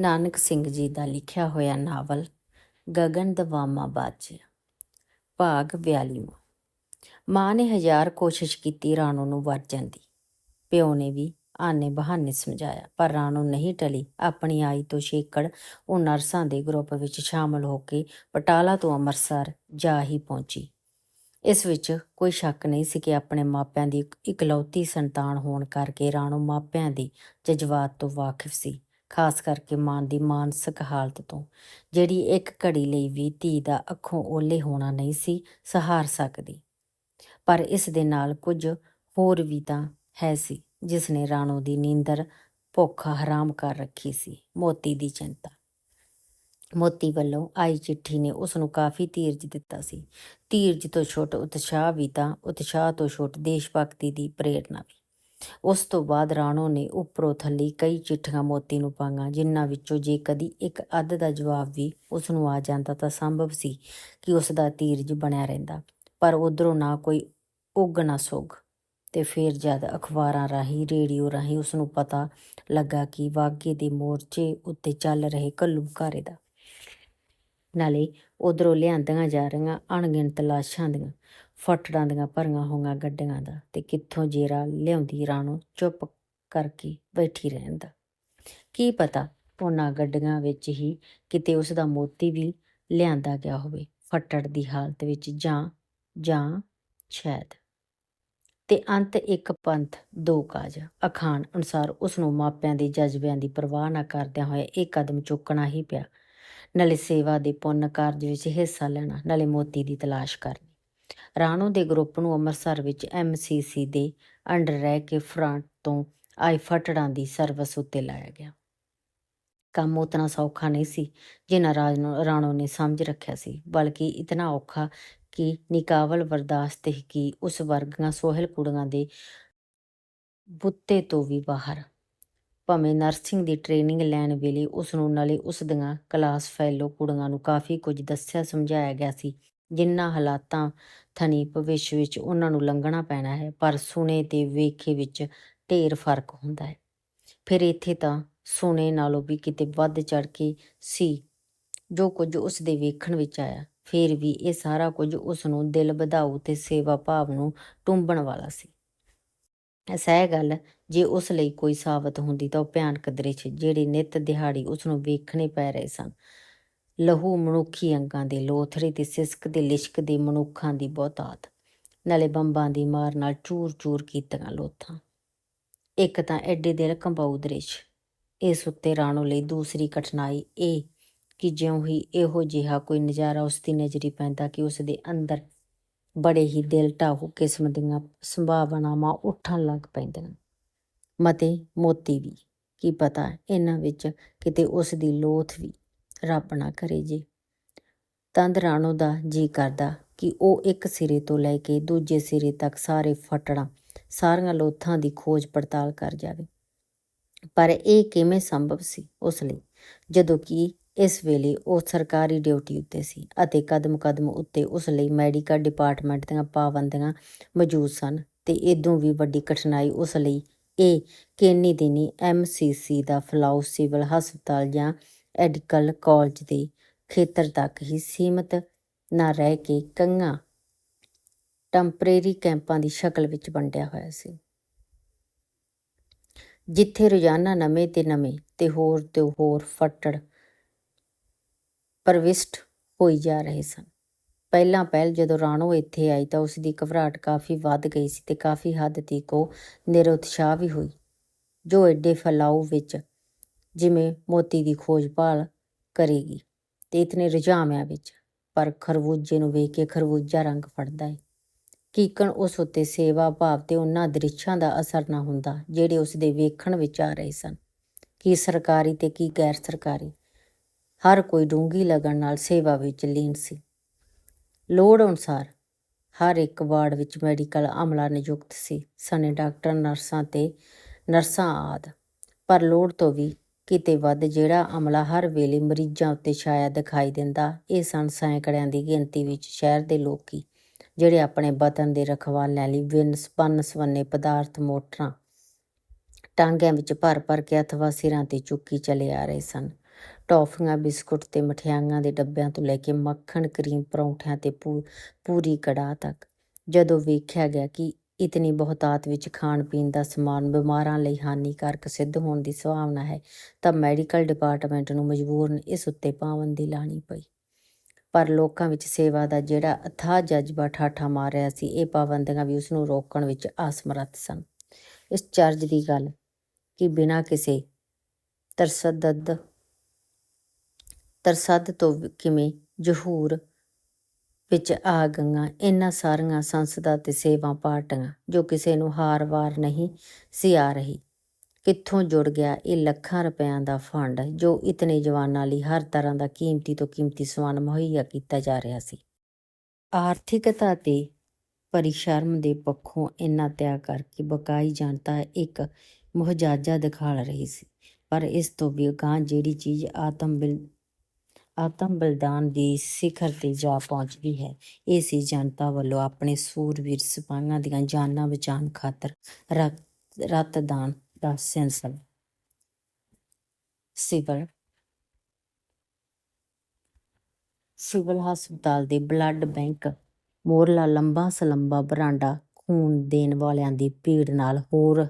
ਨਾਨਕ ਸਿੰਘ ਜੀ ਦਾ ਲਿਖਿਆ ਹੋਇਆ ਨਾਵਲ ਗਗਨ ਦਵਾਮਾ ਬਾਜ ਭਾਗ 42 ਮਾਂ ਨੇ ਹਜ਼ਾਰ ਕੋਸ਼ਿਸ਼ ਕੀਤੀ ਰਾਣੋ ਨੂੰ ਵਰਜਣ ਦੀ ਪਿਓ ਨੇ ਵੀ ਆਨੇ ਬਹਾਨੇ ਸਮਝਾਇਆ, ਪਰ ਰਾਣੋ ਨਹੀਂ ਟਲੀ। ਆਪਣੀ ਆਈ ਤੋਂ ਛੇਕੜ ਉਹ ਨਰਸਾਂ ਦੇ ਗਰੁੱਪ ਵਿੱਚ ਸ਼ਾਮਲ ਹੋ ਕੇ ਪਟਾਲਾ ਤੋਂ ਅੰਮ੍ਰਿਤਸਰ ਜਾ ਹੀ ਪਹੁੰਚੀ। ਇਸ ਵਿੱਚ ਕੋਈ ਸ਼ੱਕ ਨਹੀਂ ਸੀ ਕਿ ਆਪਣੇ ਮਾਪਿਆਂ ਦੀ ਇਕਲੌਤੀ ਸੰਤਾਨ ਹੋਣ ਕਰਕੇ ਰਾਣੋ ਮਾਪਿਆਂ ਦੇ ਜਜ਼ਬਾਤ ਤੋਂ ਵਾਕਿਫ ਸੀ। ਖਾਸ ਕਰਕੇ ਮਾਂ ਦੀ ਮਾਨਸਿਕ ਹਾਲਤ ਤੋਂ। ਜਿਹੜੀ ਇੱਕ ਘੜੀ ਲਈ ਵੀ ਧੀ ਦਾ ਅੱਖੋਂ ਓਲੇ ਹੋਣਾ ਨਹੀਂ ਸੀ, ਸਹਾਰ ਸਕਦੀ। ਪਰ ਇਸ ਦੇ ਨਾਲ ਕੁਝ ਹੋਰ ਵੀ ਤਾਂ ਹੈ ਸੀ ਜਿਸ ਨੇ ਰਾਣੋ ਦੀ ਨੀਂਦਰ ਭੁੱਖ ਹਰਾਮ ਕਰ ਰੱਖੀ ਸੀ, ਮੋਤੀ ਦੀ ਚਿੰਤਾ। ਮੋਤੀ ਵੱਲੋਂ ਆਈ ਚਿੱਠੀ ਨੇ ਉਸ ਨੂੰ ਕਾਫੀ ਧੀਰਜ ਦਿੱਤਾ ਸੀ। ਧੀਰਜ ਤੋਂ ਛੁੱਟ ਉਤਸ਼ਾਹ ਵੀ ਤਾਂ, ਉਤਸ਼ਾਹ ਤੋਂ ਛੁੱਟ ਦੇਸ਼ ਭਗਤੀ ਦੀ ਪ੍ਰੇਰਨਾ ਵੀ। ਉਸ ਤੋਂ ਬਾਅਦ ਰਾਣੋ ਨੇ ਉੱਪਰੋਂ ਥੱਲੀ ਕਈ ਚਿੱਠੀਆਂ ਮੋਤੀ ਨੂੰ ਪਾਈਆਂ, ਜਿਨ੍ਹਾਂ ਵਿੱਚੋਂ ਜੇ ਕਦੀ ਇੱਕ ਅੱਧ ਦਾ ਜਵਾਬ ਵੀ ਉਸ ਨੂੰ ਆ ਜਾਂਦਾ ਤਾਂ ਸੰਭਵ ਸੀ ਕਿ ਉਸ ਦਾ ਧੀਰਜ ਬਣਿਆ ਰਹਿੰਦਾ। ਪਰ ਉਧਰੋਂ ਨਾ ਕੋਈ ਉੱਗ ਨਾ ਸੁੱਗ। ਤੇ ਫਿਰ ਜਦ ਅਖਬਾਰਾਂ ਰਾਹੀਂ, ਰੇਡੀਓ ਰਾਹੀਂ ਉਸ ਨੂੰ ਪਤਾ ਲੱਗਾ ਕਿ ਵਾਗੇ ਦੇ ਮੋਰਚੇ ਉੱਤੇ ਚੱਲ ਰਹੇ ਘੱਲੂਘਾਰੇ ਦਾ। ਨਾਲੇ ਉਧਰੋਂ ਲਿਆਂਦੀਆਂ ਜਾ ਰਹੀਆਂ ਅਣਗਿਣਤ ਲਾਸ਼ਾਂ ਦੀਆਂ। ਫਟੜਾਂ ਦੀਆਂ ਭਰੀਆਂ ਹੋਈਆਂ ਗੱਡੀਆਂ ਦਾ ਤੇ ਕਿੱਥੋਂ ਜੇਰਾ ਲਿਆਉਂਦੀ ਰਾਣੋ ਚੁੱਪ ਕਰਕੇ ਬੈਠੀ ਰਹਿੰਦਾ। ਕੀ ਪਤਾ ਉਹਨਾਂ ਗੱਡੀਆਂ ਵਿੱਚ ਹੀ ਕਿਤੇ ਉਸ ਦਾ ਮੋਤੀ ਵੀ ਲਿਆਂਦਾ ਗਿਆ ਹੋਵੇ, ਫਟੜ ਦੀ ਹਾਲਤ ਵਿੱਚ ਜਾਂ ਜਾਂ ਸ਼ਾਇਦ। ਤੇ ਅੰਤ ਇੱਕ ਪੰਥ, ਦੋ ਕਾਜ। ਅਖਾਣ ਅਨੁਸਾਰ ਉਸ ਨੂੰ ਮਾਪਿਆਂ ਦੇ ਜਜ਼ਬਿਆਂ ਦੀ ਪਰਵਾਹ ਨਾ ਕਰਦਿਆਂ ਹੋਇਆ ਇਹ ਕਦਮ ਚੁੱਕਣਾ ਹੀ ਪਿਆ। ਨਾਲੇ ਸੇਵਾ ਦੇ ਪੁੰਨ ਕਾਰਜ ਵਿੱਚ ਹਿੱਸਾ ਲੈਣਾ, ਨਾਲੇ ਮੋਤੀ ਦੀ ਤਲਾਸ਼ ਕਰਨੀ। ਰਾਣੋ ਦੇ ਗਰੁੱਪ ਨੂੰ ਅੰਮ੍ਰਿਤਸਰ ਵਿੱਚ ਐਮਸੀਸੀ ਦੇ ਅੰਡਰ ਰਹਿ ਕੇ ਫਰਾਂਟ ਤੋਂ ਆਈ ਫਟੜਾਂ ਦੀ ਸਰਵਿਸ ਉੱਤੇ ਲਾਇਆ ਗਿਆ। ਕੰਮ ਉਤਨਾ ਸੌਖਾ ਨਹੀਂ ਸੀ ਜਿਨ੍ਹਾਂ ਰਾਜ ਨੂੰ ਰਾਣੋ ਨੇ ਸਮਝ ਰੱਖਿਆ ਸੀ, ਬਲਕਿ ਇਤਨਾ ਔਖਾ ਕਿ ਨਿਕਾਵਲ ਬਰਦਾਸ਼ਤ ਹੀ ਕੀ ਉਸ ਵਰਗਾਂ ਸੋਹਲ ਕੁੜੀਆਂ ਦੇ ਬੁੱਤੇ ਤੋਂ ਵੀ ਬਾਹਰ। ਭਾਵੇਂ ਨਰਸਿੰਗ ਦੀ ਟ੍ਰੇਨਿੰਗ ਲੈਣ ਵੇਲੇ ਉਸ ਨੂੰ ਨਾਲੇ ਉਸ ਦੀਆਂ ਕਲਾਸ ਫੈਲੋ ਕੁੜੀਆਂ ਨੂੰ ਕਾਫੀ ਕੁਝ ਦੱਸਿਆ ਸਮਝਾਇਆ ਗਿਆ ਸੀ ਜਿਨ੍ਹਾਂ ਹਾਲਾਤਾਂ ਥਣੀ ਭਵਿੱਖ ਵਿੱਚ ਉਹਨਾਂ ਨੂੰ ਲੰਘਣਾ ਪੈਣਾ ਹੈ, ਪਰ ਸੁਣੇ ਤੇ ਵੇਖੇ ਵਿੱਚ ਢੇਰ ਫ਼ਰਕ ਹੁੰਦਾ ਹੈ। ਫਿਰ ਇੱਥੇ ਤਾਂ ਸੁਣੇ ਨਾਲੋਂ ਵੀ ਕਿਤੇ ਵੱਧ ਚੜ ਕੇ ਸੀ, ਜੋ ਕੁਝ ਉਸ ਦੇ ਵੇਖਣ ਵਿੱਚ ਆਇਆ। ਫਿਰ ਵੀ ਇਹ ਸਾਰਾ ਕੁਝ ਉਸ ਨੂੰ ਦਿਲ ਵਧਾਊ ਤੇ ਸੇਵਾ ਭਾਵ ਨੂੰ ਟੁੰਬਣ ਵਾਲਾ ਸੀ। ਸਹਿ ਗੱਲ, ਜੇ ਉਸ ਲਈ ਕੋਈ ਸਾਬਤ ਹੁੰਦੀ ਤਾਂ ਉਹ ਭਿਆਨਕ ਦ੍ਰਿਸ਼, ਜਿਹੜੇ ਨਿਤ ਦਿਹਾੜੀ ਉਸ ਨੂੰ ਵੇਖਣੇ ਪੈ ਰਹੇ ਸਨ। ਲਹੂ ਮਨੁੱਖੀ ਅੰਗਾਂ ਦੇ ਲੋਥੜੇ ਤੇ ਸਿਸਕ ਦੇ ਲਿਸ਼ਕ ਦੇ ਮਨੁੱਖਾਂ ਦੀ ਬਹੁਤਾਤ ਨਾਲੇ ਬੰਬਾਂ ਦੀ ਮਾਰ ਨਾਲ ਚੂਰ-ਚੂਰ ਕੀਤੀਆਂ ਲੋਥਾਂ। ਇੱਕ ਤਾਂ ਐਡੇ ਦਿਲ ਕੰਬਾਊ ਦ੍ਰਿਸ਼। ਇਸ ਉੱਤੇ ਰਾਣੋ ਲਈ ਦੂਸਰੀ ਕਠਿਨਾਈ ਇਹ ਕਿ ਜਿਉਂ ਹੀ ਇਹੋ ਜਿਹਾ ਕੋਈ ਨਜ਼ਾਰਾ ਉਸ ਦੀ ਨਜ਼ਰੀ ਪੈਂਦਾ ਕਿ ਉਸ ਦੇ ਅੰਦਰ ਬੜੇ ਹੀ ਦਿਲ ਢਾਹੂ ਕਿਸਮ ਦੀਆਂ ਸੰਭਾਵਨਾਵਾਂ ਉੱਠਣ ਲੱਗ ਪੈਂਦੀਆਂ। ਮਤੇ ਮੋਤੀ ਵੀ, ਕੀ ਪਤਾ ਇਹਨਾਂ ਵਿੱਚ ਕਿਤੇ ਉਸ ਦੀ ਲੋਥ ਵੀ ਰੱਬ ਨਾ ਕਰੇ ਜੀ। ਤੰਦ ਰਾਣੋ ਦਾ ਜੀ ਕਰਦਾ ਕਿ ਉਹ ਇੱਕ ਸਿਰੇ ਤੋਂ ਲੈ ਕੇ ਦੂਜੇ ਸਿਰੇ ਤੱਕ ਸਾਰੇ ਫਟੜਾਂ ਸਾਰੀਆਂ ਲੋਥਾਂ ਦੀ ਖੋਜ ਪੜਤਾਲ ਕਰ ਜਾਵੇ। ਪਰ ਇਹ ਕਿਵੇਂ ਸੰਭਵ ਸੀ ਉਸ ਲਈ? ਜਦੋਂ ਕਿ ਇਸ ਵੇਲੇ ਉਹ ਸਰਕਾਰੀ ਡਿਊਟੀ ਉੱਤੇ ਸੀ ਅਤੇ ਕਦਮ-ਕਦਮ ਉੱਤੇ ਉਸ ਲਈ ਮੈਡੀਕਲ ਡਿਪਾਰਟਮੈਂਟ ਦੀਆਂ ਪਾਬੰਦੀਆਂ ਮੌਜੂਦ ਸਨ ਤੇ ਇਦੋਂ ਵੀ ਵੱਡੀ ਕਠਿਨਾਈ ਉਸ ਲਈ ਇਹ ਕਿ ਇੰਨੀ ਦਿਨੀ ਐਮਸੀਸੀ ਦਾ ਫਲਾਉ ਸਿਵਲ ਹਸਪਤਾਲ ਜਾਂ ਐਡੀਕਲ ਕਾਲਜ ਦੇ ਖੇਤਰ ਤੱਕ ਹੀ ਸੀਮਤ ਨਾ ਰਹਿ ਕੇ ਕਈਆਂ ਟੈਂਪਰੇਰੀ ਕੈਂਪਾਂ ਦੀ ਸ਼ਕਲ ਵਿੱਚ ਵੰਡਿਆ ਹੋਇਆ ਸੀ। ਜਿੱਥੇ ਰੋਜ਼ਾਨਾ ਨਵੇਂ ਤੇ ਨਵੇਂ ਤੇ ਹੋਰ ਤੇ ਹੋਰ ਫਟੜ ਪਰਵਿਸ਼ਟ ਹੋਈ ਜਾ ਰਹੇ ਸਨ। ਪਹਿਲਾਂ ਪਹਿਲ ਜਦੋਂ ਰਾਣੋ ਇੱਥੇ ਆਈ ਤਾਂ ਉਸ ਦੀ ਘਬਰਾਹਟ ਕਾਫੀ ਵੱਧ ਗਈ ਸੀ ਤੇ ਕਾਫੀ ਹੱਦ ਤੱਕ ਉਹ ਨਿਰਉਤਸ਼ਾਹ ਵੀ ਹੋਈ, ਜੋ ਐਡੇ ਫੈਲਾਉ ਵਿੱਚ ਜਿਵੇਂ ਮੋਤੀ ਦੀ ਖੋਜ ਭਾਲ ਕਰੇਗੀ ਤੇ ਇਤਨੇ ਰੁਝਾਵਿਆਂ ਵਿੱਚ ਪਰ ਖਰਬੂਜੇ ਨੂੰ ਵੇਖ ਕੇ ਖਰਬੂਜਾ ਰੰਗ ਫੜਦਾ ਏ। ਕੀਕਣ ਉਸ ਉੱਤੇ ਸੇਵਾ ਭਾਵ ਤੇ ਉਹਨਾਂ ਦ੍ਰਿਸ਼ਾਂ ਦਾ ਅਸਰ ਨਾ ਹੁੰਦਾ ਜਿਹੜੇ ਉਸ ਦੇ ਵੇਖਣ ਵਿੱਚ ਆ ਰਹੇ ਸਨ। ਕੀ ਸਰਕਾਰੀ ਤੇ ਕੀ ਗੈਰ ਸਰਕਾਰੀ। ਹਰ ਕੋਈ ਡੂੰਗੀ ਲਗਨ ਨਾਲ ਸੇਵਾ ਵਿੱਚ ਲੀਨ ਸੀ। ਲੋੜ ਅਨੁਸਾਰ ਹਰ ਇੱਕ ਵਾਰਡ ਵਿੱਚ ਮੈਡੀਕਲ ਅਮਲਾ ਨਿਯੁਕਤ ਸੀ। ਸਨੇ ਡਾਕਟਰ, ਨਰਸਾਂ ਤੇ ਨਰਸਾਂ ਆਦ। ਪਰ ਲੋੜ ਤੋਂ ਵੀ ਕਿਤੇ ਵੱਧ ਜਿਹੜਾ ਅਮਲਾ ਹਰ ਵੇਲੇ ਮਰੀਜ਼ਾਂ ਉੱਤੇ ਛਾਇਆ ਦਿਖਾਈ ਦਿੰਦਾ, ਇਹ ਸਨ ਸੈਂਕੜਿਆਂ ਦੀ ਗਿਣਤੀ ਵਿੱਚ ਸ਼ਹਿਰ ਦੇ ਲੋਕੀ, ਜਿਹੜੇ ਆਪਣੇ ਵਤਨ ਦੇ ਰਖਵਾਲਿਆਂ ਲਈ ਵਿਨ ਸਪੰਨ ਸਵੰਨੇ ਪਦਾਰਥ ਮੋਟਰਾਂ, ਟਾਂਗਿਆਂ ਵਿੱਚ ਭਰ ਭਰ ਕੇ ਅਥਵਾ ਸਿਰਾਂ ਤੇ ਚੁੱਕੀ ਚਲੇ ਆ ਰਹੇ ਸਨ। ਟੌਫੀਆਂ, ਬਿਸਕੁਟ ਤੇ ਮਠਿਆਈਆਂ ਦੇ ਡੱਬਿਆਂ ਤੋਂ ਲੈ ਕੇ ਮੱਖਣ, ਕਰੀਮ ਪਰੌਂਠਿਆਂ ਤੇ ਪੂ- ਪੂਰੀ ਕੜਾਹ ਤੱਕ, ਜਦੋਂ ਵੇਖਿਆ ਗਿਆ ਕਿ ਇਤਨੀ ਬਹੁਤਾਤ ਵਿੱਚ ਖਾਣ ਪੀਣ ਦਾ ਸਮਾਨ ਬਿਮਾਰਾਂ ਲਈ ਹਾਨੀਕਾਰਕ ਸਿੱਧ ਹੋਣ ਦੀ ਸੰਭਾਵਨਾ ਹੈ, ਤਾਂ ਮੈਡੀਕਲ ਡਿਪਾਰਟਮੈਂਟ ਨੂੰ ਮਜਬੂਰਨ ਇਸ ਉੱਤੇ ਪਾਬੰਦੀ ਲਾਣੀ ਪਈ। ਪਰ ਲੋਕਾਂ ਵਿੱਚ ਸੇਵਾ ਦਾ ਜਿਹੜਾ ਅਥਾਹ ਜਜ਼ਬਾ ਠਾਠਾ ਮਾਰ ਰਿਹਾ ਸੀ, ਇਹ ਪਾਬੰਦੀਆਂ ਵੀ ਉਸ ਨੂੰ ਰੋਕਣ ਵਿੱਚ ਅਸਮਰੱਥ ਸਨ। ਇਸ ਚਾਰਜ ਦੀ ਗੱਲ ਕਿ ਬਿਨਾਂ ਕਿਸੇ ਤਰਸਦਦ, ਤਰਸਦ ਤੋਂ ਕਿਵੇਂ ਜ਼ਹੂਰ ਵਿੱਚ ਆ ਗਈਆਂ। ਇਹਨਾਂ ਸਾਰੀਆਂ ਸੰਸਦਾਂ ਤੇ ਸੇਵਾ ਪਾਰਟੀਆਂ ਜੋ ਕਿਸੇ ਨੂੰ ਹਾਰ-ਵਾਰ ਨਹੀਂ ਸੀ ਆ ਰਹੀ। ਕਿੱਥੋਂ ਜੁੜ ਗਿਆ ਇਹ ਲੱਖਾਂ ਰੁਪਇਆਂ ਦਾ ਫੰਡ ਜੋ ਇਤਨੇ ਜਵਾਨਾਂ ਲਈ ਹਰ ਤਰ੍ਹਾਂ ਦਾ ਕੀਮਤੀ ਤੋਂ ਕੀਮਤੀ ਸਮਾਨ ਮੁਹੱਈਆ ਕੀਤਾ ਜਾ ਰਿਹਾ ਸੀ। ਆਰਥਿਕਤਾ ਤੇ ਪਰਿਸ਼ਰਮ ਦੇ ਪੱਖੋਂ ਇੰਨਾ ਤਿਆਗ ਕਰਕੇ ਬਕਾਈ ਜਨਤਾ ਇੱਕ ਮੁਹਜਾਜਾ ਦਿਖਾਲ ਰਹੀ ਸੀ। ਪਰ ਇਸ ਤੋਂ ਵੀ ਅਗਾਂਹ ਜਿਹੜੀ ਚੀਜ਼ ਆਤਮ ਬਿਲ ਆਤਮ ਬਲਿਦਾਨ ਦੀ ਸਿਖਰ ਤੇ ਜਾ ਪਹੁੰਚਦੀ ਹੈ। ਇਹ ਸੀ ਜਨਤਾ ਵੱਲੋਂ ਆਪਣੇ ਸੂਰਵੀਰ ਸਿਪਾਹੀਆਂ ਦੀਆਂ ਜਾਨਾਂ ਬਚਾਉਣ ਖਾਤਰ ਰਤਦਾਨ ਦਾ ਸਿਲਸਿਲਾ ਸਿਵਲ ਸਿਵਲ ਹਸਪਤਾਲ ਦੇ ਬਲੱਡ ਬੈਂਕ ਮੋਰਲਾ ਲੰਬਾ ਸਲੰਬਾ ਬਰਾਂਡਾ ਖੂਨ ਦੇਣ ਵਾਲਿਆਂ ਦੀ ਭੀੜ ਨਾਲ ਹੋਰ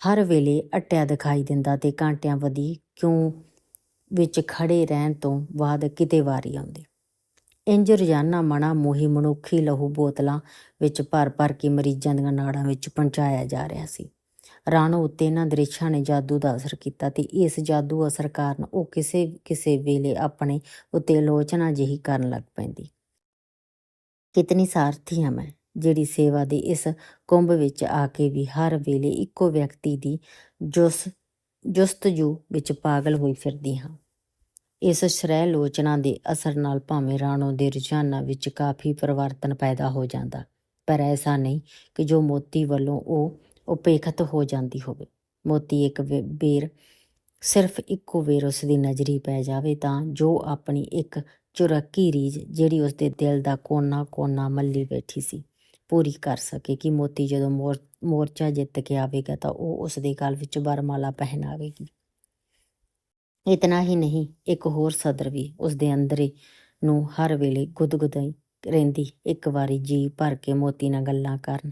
ਹਰ ਵੇਲੇ ਅਟਿਆ ਦਿਖਾਈ ਦਿੰਦਾ ਤੇ ਘੰਟਿਆਂ ਵਧੀ ਕਿਉਂ ਵਿੱਚ ਖੜੇ ਰਹਿਣ ਤੋਂ ਬਾਅਦ ਕਿਤੇ ਵਾਰੀ ਆਉਂਦੀ। ਇੰਜ ਰੋਜ਼ਾਨਾ ਮਣਾ ਮੋਹੀ ਮਨੁੱਖੀ ਲਹੂ ਬੋਤਲਾਂ ਵਿੱਚ ਭਰ ਭਰ ਕੇ ਮਰੀਜ਼ਾਂ ਦੀਆਂ ਨਾੜਾਂ ਵਿੱਚ ਪਹੁੰਚਾਇਆ ਜਾ ਰਿਹਾ ਸੀ। ਰਾਣੋ ਉੱਤੇ ਇਹਨਾਂ ਦ੍ਰਿਸ਼ਾਂ ਨੇ ਜਾਦੂ ਦਾ ਅਸਰ ਕੀਤਾ ਤੇ ਇਸ ਜਾਦੂ ਅਸਰ ਕਾਰਨ ਉਹ ਕਿਸੇ ਕਿਸੇ ਵੇਲੇ ਆਪਣੇ ਉੱਤੇ ਆਲੋਚਨਾ ਜਿਹੀ ਕਰਨ ਲੱਗ ਪੈਂਦੀ। ਕਿਤਨੀ ਸਾਰਥੀ ਹਾਂ ਮੈਂ, ਜਿਹੜੀ ਸੇਵਾ ਦੇ ਇਸ ਕੁੰਭ ਵਿੱਚ ਆ ਕੇ ਵੀ ਹਰ ਵੇਲੇ ਇੱਕੋ ਵਿਅਕਤੀ ਦੀ ਜੁਸ ਜੁਸਤਜੂ ਵਿੱਚ ਪਾਗਲ ਹੋਈ ਫਿਰਦੀ ਹਾਂ। ਇਸ ਸ਼੍ਰੈ ਲੋਚਨਾ ਦੇ ਅਸਰ ਨਾਲ ਭਾਵੇਂ ਰਾਣੋ ਦੇ ਰੁਝਾਨਾਂ ਵਿੱਚ ਕਾਫੀ ਪਰਿਵਰਤਨ ਪੈਦਾ ਹੋ ਜਾਂਦਾ, ਪਰ ਐਸਾ ਨਹੀਂ ਕਿ ਜੋ ਮੋਤੀ ਵੱਲੋਂ ਉਹ ਉਪੇਖਤ ਹੋ ਜਾਂਦੀ ਹੋਵੇ। ਮੋਤੀ ਇੱਕ ਵੇ- ਬੇਰ, ਸਿਰਫ ਇੱਕੋ ਵੇਰ ਉਸ ਦੀ ਨਜ਼ਰੀ ਪੈ ਜਾਵੇ ਤਾਂ ਜੋ ਆਪਣੀ ਇੱਕ ਚੁਰੱਕੀ ਰੀਝ ਜਿਹੜੀ ਉਸ ਦੇ ਦਿਲ ਦਾ ਕੋਨਾ ਕੋਨਾ ਮੱਲੀ ਬੈਠੀ ਸੀ ਪੂਰੀ ਕਰ ਸਕੇ ਕਿ ਮੋਤੀ ਜਦੋਂ ਮੋਰ, ਮੋਰਚਾ ਜਿੱਤ ਕੇ ਆਵੇਗਾ ਤਾਂ ਉਹ ਉਸ ਦੇ ਗਲ ਵਿੱਚ ਵਰਮਾਲਾ ਪਹਿਨਾਵੇਗੀ। ਇਤਨਾ ਹੀ ਨਹੀਂ, ਇੱਕ ਹੋਰ ਸਦਰ ਵੀ ਉਸ ਦੇ ਅੰਦਰੇ ਨੂੰ ਹਰ ਵੇਲੇ ਗੁਦਗੁਦਾਈ ਰਹਿੰਦੀ ਇੱਕ ਵਾਰੀ ਜੀ ਭਰ ਕੇ ਮੋਤੀ ਨਾਲ ਗੱਲਾਂ ਕਰਨ।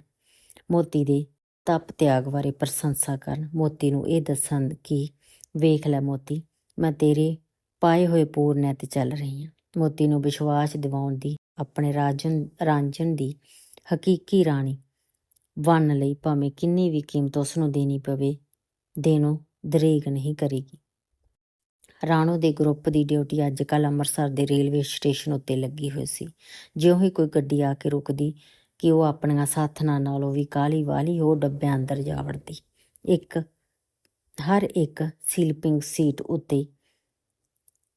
ਮੋਤੀ ਦੇ ਤਪ ਤਿਆਗ ਬਾਰੇ ਪ੍ਰਸ਼ੰਸਾ ਕਰਨ। ਮੋਤੀ ਨੂੰ ਇਹ ਦੱਸਣ ਕਿ, ਵੇਖ ਲੈ ਮੋਤੀ, ਮੈਂ ਤੇਰੇ ਪਾਏ ਹੋਏ ਪੂਰਨਿਆਂ ਤੇ ਚੱਲ ਰਹੀ ਹਾਂ। ਮੋਤੀ ਨੂੰ ਵਿਸ਼ਵਾਸ ਦਿਵਾਉਣ ਦੀ, ਆਪਣੇ ਰਾਜਨ, ਰਾਂਝਣ ਦੀ ਹਕੀਕੀ ਰਾਣੀ, ਵੰਨ ਲਈ ਭਾਵੇਂ ਕਿੰਨੀ ਵੀ ਕੀਮਤ ਉਸ ਨੂੰ ਦੇਣੀ ਪਵੇ, ਦੇਣੋ ਦਰੇਗ ਨਹੀਂ ਕਰੇਗੀ। ਰਾਣੋ ਦੇ ਗਰੁੱਪ ਦੀ ਡਿਊਟੀ ਅੱਜ ਕੱਲ੍ਹ ਅੰਮ੍ਰਿਤਸਰ ਦੇ ਰੇਲਵੇ ਸਟੇਸ਼ਨ ਉੱਤੇ ਲੱਗੀ ਹੋਈ ਸੀ। ਜਿਉਂ ਹੀ ਕੋਈ ਗੱਡੀ ਆ ਕੇ ਰੁਕਦੀ, ਕਿ ਉਹ ਆਪਣੀਆਂ ਸਾਥਣਾਂ ਨਾਲੋਂ ਵੀ ਕਾਲੀ ਵਾਲੀ ਉਹ ਡੱਬਿਆਂ ਅੰਦਰ ਜਾ ਵੜਦੀ। ਇੱਕ, ਹਰ ਇੱਕ ਸਲੀਪਿੰਗ ਸੀਟ ਉੱਤੇ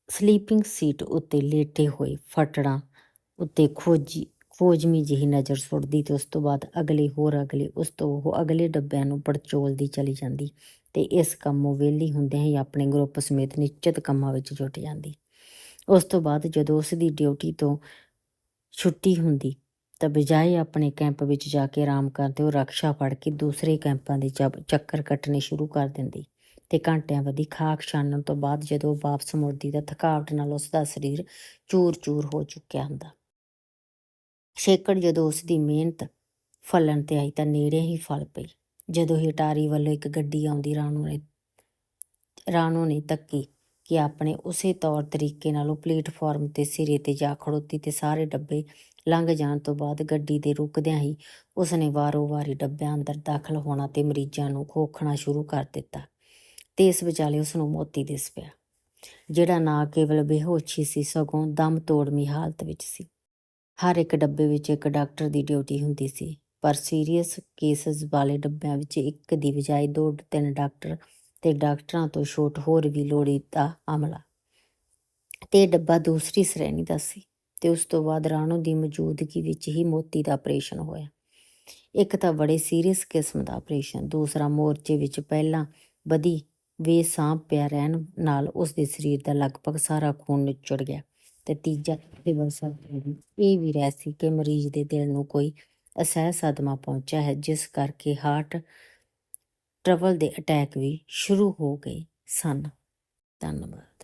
ਸਲੀਪਿੰਗ ਸੀਟ ਉੱਤੇ ਲੇਟੇ ਹੋਏ ਫਟੜਾਂ ਉੱਤੇ ਖੋਜੀ ਖੋਜਵੀਂ ਜਿਹੀ ਨਜ਼ਰ ਸੁੱਟਦੀ ਤੇ ਉਸ ਤੋਂ ਬਾਅਦ ਅਗਲੇ, ਹੋਰ ਅਗਲੇ, ਉਸ ਤੋਂ ਉਹ ਅਗਲੇ ਡੱਬਿਆਂ ਨੂੰ ਪੜਚੋਲਦੀ ਚਲੀ ਜਾਂਦੀ ਤੇ ਇਸ ਕੰਮੋਂ ਵਿਹਲੀ ਹੁੰਦਿਆਂ ਹੀ ਆਪਣੇ ਗਰੁੱਪ ਸਮੇਤ ਨਿਸ਼ਚਿਤ ਕੰਮਾਂ ਵਿੱਚ ਜੁਟ ਜਾਂਦੀ। ਉਸ ਤੋਂ ਬਾਅਦ ਜਦੋਂ ਉਸ ਦੀ ਡਿਊਟੀ ਤੋਂ ਛੁੱਟੀ ਹੁੰਦੀ ਤਾਂ ਬਜਾਏ ਆਪਣੇ ਕੈਂਪ ਵਿੱਚ ਜਾ ਕੇ ਆਰਾਮ ਕਰਦੇ ਉਹ ਰਕਸ਼ਾ ਫੜ ਕੇ ਦੂਸਰੇ ਕੈਂਪਾਂ ਦੇ ਚੱਕਰ ਕੱਟਣੇ ਸ਼ੁਰੂ ਕਰ ਦਿੰਦੀ ਤੇ ਘੰਟਿਆਂ ਵਧੀ ਖਾਕ ਛਾਨਣ ਤੋਂ ਬਾਅਦ ਜਦੋਂ ਉਹ ਵਾਪਸ ਮੁੜਦੀ ਤਾਂ ਥਕਾਵਟ ਨਾਲ ਉਸ ਦਾ ਸਰੀਰ ਚੂਰ-ਚੂਰ ਹੋ ਚੁੱਕਿਆ ਹੁੰਦਾ। ਸ਼ੇਕੜ ਜਦੋਂ ਉਸ ਦੀ ਮਿਹਨਤ ਫਲਣ ਤੇ ਆਈ ਤਾਂ ਨੇੜੇ ਹੀ ਫਲ ਪਈ। ਜਦੋਂ ਹੀ ਅਟਾਰੀ ਵੱਲੋਂ ਇੱਕ ਗੱਡੀ ਆਉਂਦੀ, ਰਾਣੋ ਨੇ ਰਾਣੋ ਨੇ ਤੱਕੀ ਕਿ ਆਪਣੇ ਉਸੇ ਤੌਰ ਤਰੀਕੇ ਨਾਲ ਉਹ ਪਲੇਟਫਾਰਮ ਤੇ ਸਿਰੇ ਤੇ ਜਾ ਖੜੋਤੀ ਤੇ ਸਾਰੇ ਡੱਬੇ ਲੰਘ ਜਾਣ ਤੋਂ ਬਾਅਦ ਗੱਡੀ ਦੇ ਰੁਕਦਿਆਂ ਹੀ ਉਸਨੇ ਵਾਰੋ-ਵਾਰੀ ਡੱਬਿਆਂ ਅੰਦਰ ਦਾਖਲ ਹੋਣਾ ਤੇ ਮਰੀਜ਼ਾਂ ਨੂੰ ਖੋਖਣਾ ਸ਼ੁਰੂ ਕਰ ਦਿੱਤਾ ਤੇ ਇਸ ਵਿਚਾਲੇ ਉਸ ਨੂੰ ਮੋਤੀ ਦਿਸ ਪਿਆ, ਜਿਹੜਾ ਨਾ ਕੇਵਲ ਬੇਹੋਸ਼ੀ ਸੀ, ਸਗੋਂ ਦਮ ਤੋੜਮੀ ਹਾਲਤ ਵਿੱਚ ਸੀ। ਹਰ ਇੱਕ ਡੱਬੇ ਵਿੱਚ ਇੱਕ ਡਾਕਟਰ ਦੀ ਡਿਊਟੀ ਹੁੰਦੀ ਸੀ, ਪਰ ਸੀਰੀਅਸ ਕੇਸਸ ਵਾਲੇ ਡੱਬਿਆਂ ਵਿੱਚ ਇੱਕ ਦੀ ਬਜਾਏ ਦੋ ਤਿੰਨ ਡਾਕਟਰ ਤੇ ਡਾਕਟਰਾਂ ਤੋਂ ਛੋਟ ਹੋਰ ਵੀ ਲੋੜੀਂਦਾ ਅਮਲਾ ਤੇ ਇਹ ਡੱਬਾ ਦੂਸਰੀ ਸ਼੍ਰੇਣੀ ਦਾ ਸੀ ਤੇ ਉਸ ਤੋਂ ਬਾਅਦ ਰਾਣੋ ਦੀ ਮੌਜੂਦਗੀ ਵਿੱਚ ਹੀ ਮੋਤੀ ਦਾ ਆਪਰੇਸ਼ਨ ਹੋਇਆ। ਇੱਕ ਤਾਂ ਬੜੇ ਸੀਰੀਅਸ ਕਿਸਮ ਦਾ ਆਪਰੇਸ਼ਨ, ਦੂਸਰਾ ਮੋਰਚੇ ਵਿੱਚ ਪਹਿਲਾਂ ਵਧੀ ਬੇਸਾਂਭ ਪਿਆ ਰਹਿਣ ਨਾਲ ਉਸ ਦੇ ਸਰੀਰ ਦਾ ਲਗਭਗ ਸਾਰਾ ਖੂਨ ਨਿਚੜ ਗਿਆ। ਤੇ ਤੀਜਾ ਦਿਵਸ ਇਹ ਵੀ ਰਹਿ ਸੀ ਕਿ ਮਰੀਜ਼ ਦੇ ਦਿਲ ਨੂੰ ਕੋਈ ਅਸਹਿ ਸਦਮਾ ਪਹੁੰਚਿਆ ਹੈ, ਜਿਸ ਕਰਕੇ ਹਾਰਟ ਟਰਬਲ ਦੇ ਅਟੈਕ ਵੀ ਸ਼ੁਰੂ ਹੋ ਗਏ ਸਨ। ਧੰਨਵਾਦ।